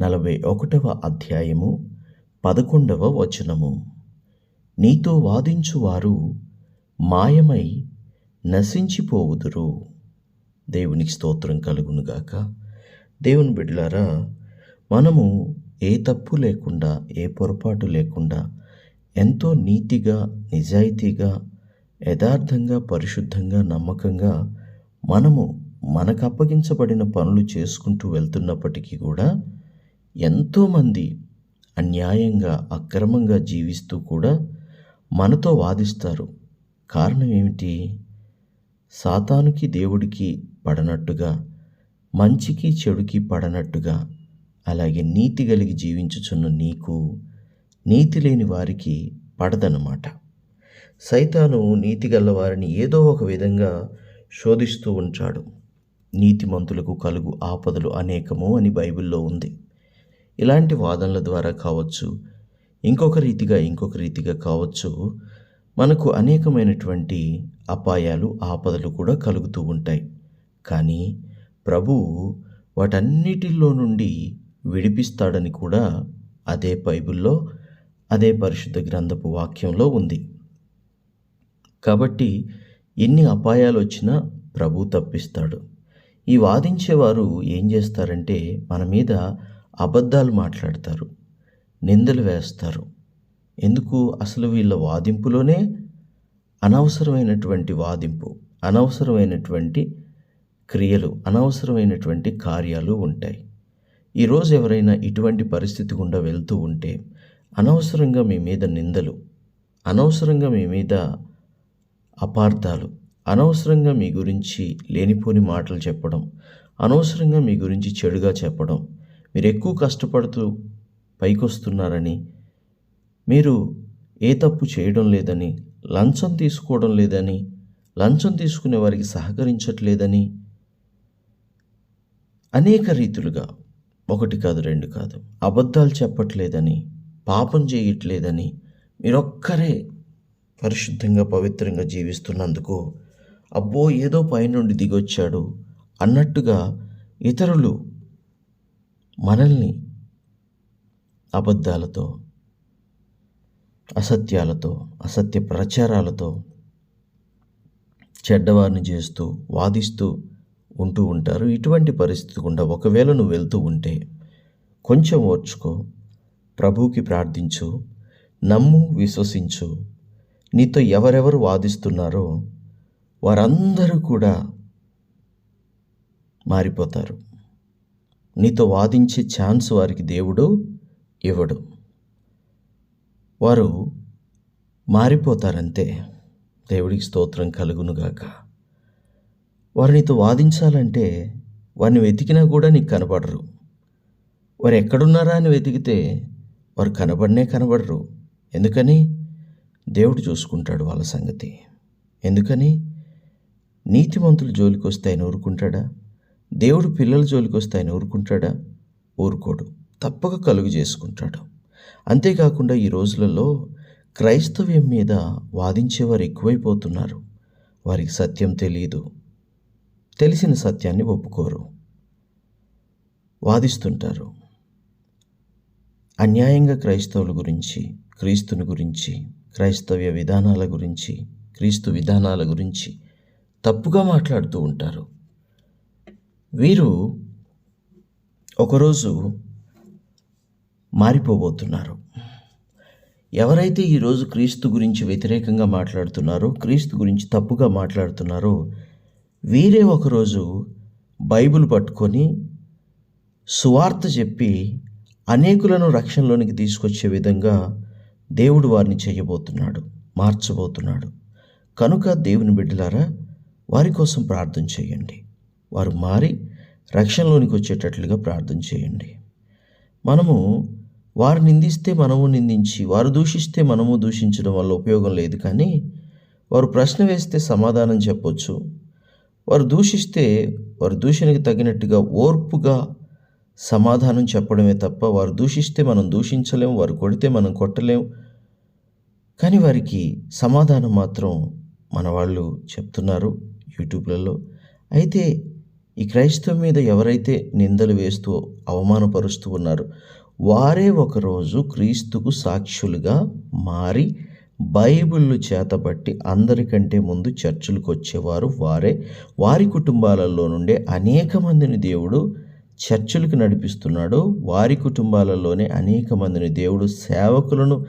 నలభై ఒకటవ అధ్యాయము పదకొండవ వచనము. నీతో వాదించువారు మాయమై నశించిపోవుదురు. దేవునికి స్తోత్రం కలుగునుగాక దేవుని బిడ్డలారా మనము ఏ తప్పు లేకుండా ఏ పొరపాటు లేకుండా ఎంతో నీతిగా నిజాయితీగా యథార్థంగా పరిశుద్ధంగా నమ్మకంగా మనము మనకు అప్పగించబడిన పనులు చేసుకుంటూ వెళ్తున్నప్పటికీ కూడా ఎంతోమంది అన్యాయంగా అక్రమంగా జీవిస్తూ కూడా మనతో వాదిస్తారు. కారణం ఏమిటి? సాతానుకి దేవుడికి పడనట్టుగా మంచికి చెడుకి పడనట్టుగా అలాగే నీతి కలిగి జీవించుచున్న నీకు నీతి లేని వారికి పడదనమాట సైతాను నీతి గల వారిని ఏదో ఒక విధంగా శోధిస్తూ ఉంటాడు నీతిమంతులకు కలుగు ఆపదలు అనేకము అని బైబిల్లో ఉంది. ఇలాంటి వాదనల ద్వారా కావచ్చు ఇంకొక రీతిగా ఇంకొక రీతిగా కావచ్చు మనకు అనేకమైనటువంటి అపాయాలు ఆపదలు కూడా కలుగుతూ ఉంటాయి. కానీ ప్రభువు వాటన్నిటిలో నుండి విడిపిస్తాడని కూడా అదే బైబిల్లో అదే పరిశుద్ధ గ్రంథపు వాక్యంలో ఉంది. కాబట్టి ఎన్ని అపాయాలు వచ్చినా ప్రభు తప్పిస్తాడు. ఈ వాదించేవారు ఏం చేస్తారంటే మన మీద అబద్ధాలు మాట్లాడతారు నిందలు వేస్తారు. ఎందుకు? అసలు వీళ్ళ వాదింపులోనే అనవసరమైనటువంటి వాదింపు అనవసరమైనటువంటి క్రియలు అనవసరమైనటువంటి కార్యాలు ఉంటాయి. ఈరోజు ఎవరైనా ఇటువంటి పరిస్థితి గుండా వెళ్తూ ఉంటే అనవసరంగా మీ మీద నిందలు అనవసరంగా మీ మీద అపార్థాలు అనవసరంగా మీ గురించి లేనిపోని మాటలు చెప్పడం అనవసరంగా మీ గురించి చెడుగా చెప్పడం మీరు ఎక్కువ కష్టపడుతూ పైకొస్తున్నారని మీరు ఏ తప్పు చేయడం లేదని లంచం తీసుకోవడం లేదని లంచం తీసుకునే వారికి సహకరించట్లేదని అనేక రీతులుగా ఒకటి కాదు రెండు కాదు అబద్ధాలు చెప్పట్లేదని పాపం చేయట్లేదని మీరొక్కరే పరిశుద్ధంగా పవిత్రంగా జీవిస్తున్నందుకు అబ్బో ఏదో పైనుండి దిగొచ్చాడు అన్నట్టుగా ఇతరులు మనల్ని అబద్ధాలతో అసత్యాలతో అసత్య ప్రచారాలతో చెడ్డవారిని చేస్తూ వాదిస్తూ ఉంటూ ఉంటారు. ఇటువంటి పరిస్థితి గుండా ఒకవేళ నువ్వు వెళ్తూ ఉంటే కొంచెం ఓర్చుకో ప్రభువుకి ప్రార్థించు నమ్ము విశ్వసించు. నీతో ఎవరెవరు వాదిస్తున్నారో వారందరూ కూడా మారిపోతారు. నీతో వాదించే ఛాన్స్ వారికి దేవుడు ఇవ్వడు. వారు మారిపోతారంతే. దేవుడికి స్తోత్రం కలుగునుగాక వారు నీతో వాదించాలంటే వారిని వెతికినా కూడా నీకు కనబడరు. వారు ఎక్కడున్నారా అని వెతికితే వారు కనబడనే కనబడరు. ఎందుకని? దేవుడు చూసుకుంటాడు వాళ్ళ సంగతి. ఎందుకని? నీతిమంతులు జోలికి వస్తే ఆయన ఊరుకుంటాడా? దేవుడు పిల్లల జోలికి వస్తే ఆయన ఊరుకుంటాడా? ఊరుకోడు. తప్పక కలుగు చేసుకుంటాడు. అంతేకాకుండా ఈ రోజులలో క్రైస్తవ్యం మీద వాదించేవారు ఎక్కువైపోతున్నారు. వారికి సత్యం తెలియదు తెలిసిన సత్యాన్ని ఒప్పుకోరు. వాదిస్తుంటారు. అన్యాయంగా క్రైస్తవుల గురించి క్రీస్తుని గురించి క్రైస్తవ్య విధానాల గురించి క్రీస్తు విధానాల గురించి తప్పుగా మాట్లాడుతూ ఉంటారు. వీరు ఒకరోజు మారిపోబోతున్నారు. ఎవరైతే ఈరోజు క్రీస్తు గురించి వ్యతిరేకంగా మాట్లాడుతున్నారో క్రీస్తు గురించి తప్పుగా మాట్లాడుతున్నారో వీరే ఒకరోజు బైబిల్ పట్టుకొని సువార్త చెప్పి అనేకులను రక్షణలోనికి తీసుకొచ్చే విధంగా దేవుడు వారిని చేయబోతున్నాడు మార్చబోతున్నాడు. కనుక దేవుని బిడ్డలారా వారి కోసం ప్రార్థన చేయండి. వారు మారి రక్షణలోనికి వచ్చేటట్లుగా ప్రార్థన చేయండి. మనము వారు నిందిస్తే మనము నిందించి వారు దూషిస్తే మనము దూషించడం వల్ల ఉపయోగం లేదు కానీ వారు ప్రశ్న వేస్తే సమాధానం చెప్పొచ్చు. వారు దూషిస్తే వారు దూషణకి తగినట్టుగా ఓర్పుగా సమాధానం చెప్పడమే తప్ప వారు దూషిస్తే మనం దూషించలేం వారు కొడితే మనం కొట్టలేం. కానీ వారికి సమాధానం మాత్రం మన వాళ్ళు చెప్తున్నారు యూట్యూబ్లలో. అయితే ఈ క్రైస్తవం మీద ఎవరైతే నిందలు వేస్తూ అవమానపరుస్తూ ఉన్నారో వారే ఒకరోజు క్రీస్తుకు సాక్షులుగా మారి బైబిళ్ళు చేతబట్టి అందరికంటే ముందు చర్చిలకు వచ్చేవారు వారే. వారి కుటుంబాలలో నుండే అనేక మందిని దేవుడు చర్చిలకు నడిపిస్తున్నాడు. వారి కుటుంబాలలోనే అనేక మందిని దేవుడు సేవకులను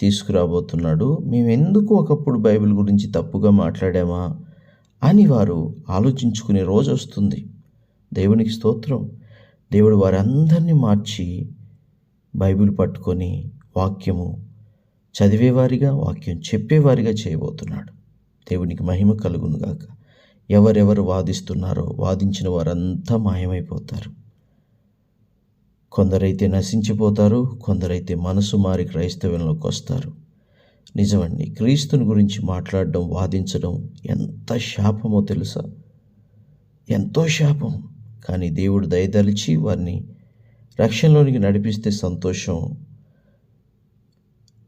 తీసుకురాబోతున్నాడు. మేము ఎందుకు ఒకప్పుడు బైబిల్ గురించి తప్పుగా మాట్లాడామా అని వారు ఆలోచించుకునే రోజు వస్తుంది. దేవునికి స్తోత్రం. దేవుడు వారందరినీ మార్చి బైబిల్ పట్టుకొని వాక్యము చదివేవారిగా వాక్యం చెప్పేవారిగా చేయబోతున్నాడు. దేవునికి మహిమ కలుగునుగాక ఎవరెవరు వాదిస్తున్నారో వాదించిన వారంతా మాయమైపోతారు. కొందరైతే నశించిపోతారు కొందరైతే మనసు మారి క్రైస్తవంలోకి వస్తారు. నిజమండి క్రీస్తుని గురించి మాట్లాడడం వాదించడం ఎంత శాపమో తెలుసా? ఎంతో శాపం. కానీ దేవుడు దయదలిచి వారిని రక్షణలోనికి నడిపిస్తే సంతోషం.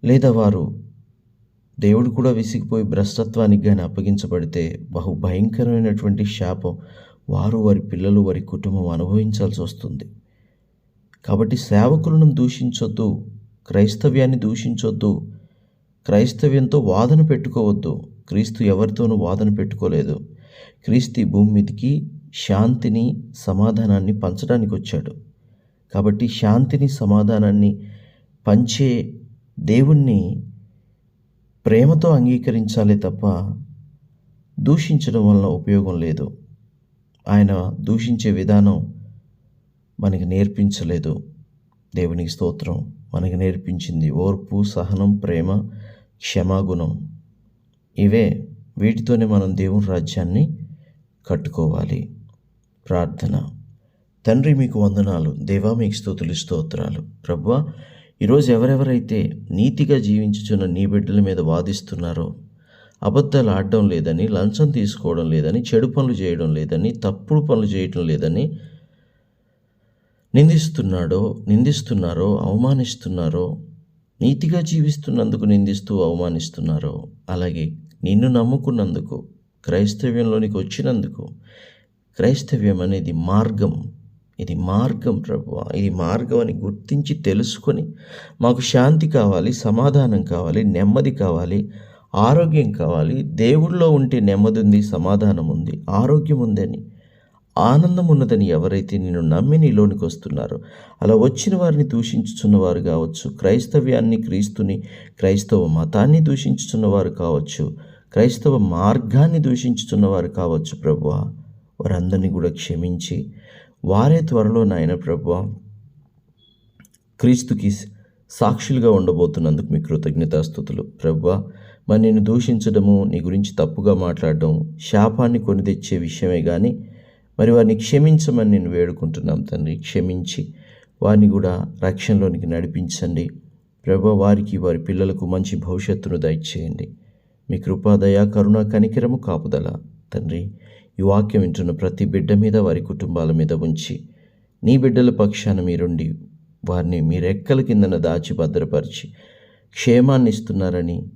లేదా వారు దేవుడు కూడా విసిగిపోయి భ్రష్టత్వానికి కానీ అప్పగించబడితే బహు భయంకరమైనటువంటి శాపం. వారు వారి పిల్లలు వారి కుటుంబం అనుభవించాల్సి వస్తుంది. కాబట్టి సేవకులను దూషించొద్దు క్రైస్తవ్యాన్ని దూషించొద్దు క్రైస్తవ్యంతో వాదన పెట్టుకోవద్దు. క్రీస్తు ఎవరితోనూ వాదన పెట్టుకోలేదు. క్రీస్తు భూమి మీదకి శాంతిని సమాధానాన్ని పంచడానికి వచ్చాడు. కాబట్టి శాంతిని సమాధానాన్ని పంచే దేవుణ్ణి ప్రేమతో అంగీకరించాలే తప్ప దూషించడం వలన ఉపయోగం లేదు. ఆయన దూషించే విధానం మనకి నేర్పించలేదు. దేవునికి స్తోత్రం. మనకి నేర్పించింది ఓర్పు సహనం ప్రేమ క్షమాగుణం. ఇవే వీటితోనే మనం దేవుని రాజ్యాన్ని కట్టుకోవాలి. ప్రార్థన. తండ్రి మీకు వందనాలు. దేవా మీకు స్తోతులు స్తోత్రాలు. ప్రభా ఈరోజు ఎవరెవరైతే నీతిగా జీవించుచున్న నీ బిడ్డల మీద వాదిస్తున్నారో అబద్ధాలు ఆడడం లేదని లంచం తీసుకోవడం లేదని చెడు పనులు చేయడం లేదని తప్పుడు పనులు చేయడం లేదని నిందిస్తున్నాడో నిందిస్తున్నారో అవమానిస్తున్నారో నీతిగా జీవిస్తున్నందుకు నిందిస్తూ అవమానిస్తున్నారో అలాగే నిన్ను నమ్ముకున్నందుకు క్రైస్తవ్యంలోనికి వచ్చినందుకు క్రైస్తవ్యం అనేది మార్గం. ఇది మార్గం ప్రభు ఇది మార్గం అని గుర్తించి తెలుసుకొని మాకు శాంతి కావాలి సమాధానం కావాలి నెమ్మది కావాలి ఆరోగ్యం కావాలి. దేవుళ్ళో ఉంటే నెమ్మది ఉంది సమాధానం ఉంది ఆరోగ్యం ఉందని ఆనందం ఉన్నదని ఎవరైతే నేను నమ్మి నీలోనికి వస్తున్నారో అలా వచ్చిన వారిని దూషించుచున్నవారు కావచ్చు క్రైస్తవ్యాన్ని క్రీస్తుని క్రైస్తవ మతాన్ని దూషించుచున్నవారు కావచ్చు క్రైస్తవ మార్గాన్ని దూషించుచున్నవారు కావచ్చు ప్రభువా. వారందరినీ కూడా క్షమించి వారే త్వరలో నాయన ప్రభు క్రీస్తుకి సాక్షులుగా ఉండబోతున్నందుకు మీ కృతజ్ఞతాస్థుతులు ప్రభు మరి నేను దూషించడము నీ గురించి తప్పుగా మాట్లాడడం శాపాన్ని కొని తెచ్చే విషయమే కానీ మరి వారిని క్షమించమని నేను వేడుకుంటున్నాం తండ్రి. క్షమించి వారిని కూడా రక్షణలోనికి నడిపించండి. ప్రభు వారికి వారి పిల్లలకు మంచి భవిష్యత్తును దయచేయండి. మీ కృపాదయ కరుణ కనికరము కాపుదల తండ్రి. ఈ వాక్యం వింటున్న ప్రతి బిడ్డ మీద వారి కుటుంబాల మీద ఉంచి నీ బిడ్డల పక్షాన మీరుండి వారిని మీ రెక్కల కిందన దాచి భద్రపరిచి క్షేమాన్ని ఇస్తున్నారని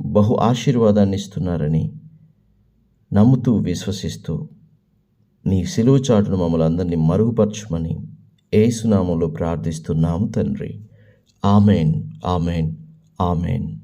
బహు ఆశీర్వాదాన్ని ఇస్తున్నారని నమ్ముతూ విశ్వసిస్తూ నీ సిలువు చాటును మమ్మల్ని అందరినీ మరుగుపరచమని ఏసునామంలో ప్రార్థిస్తున్నాము తండ్రి. Amen amen amen.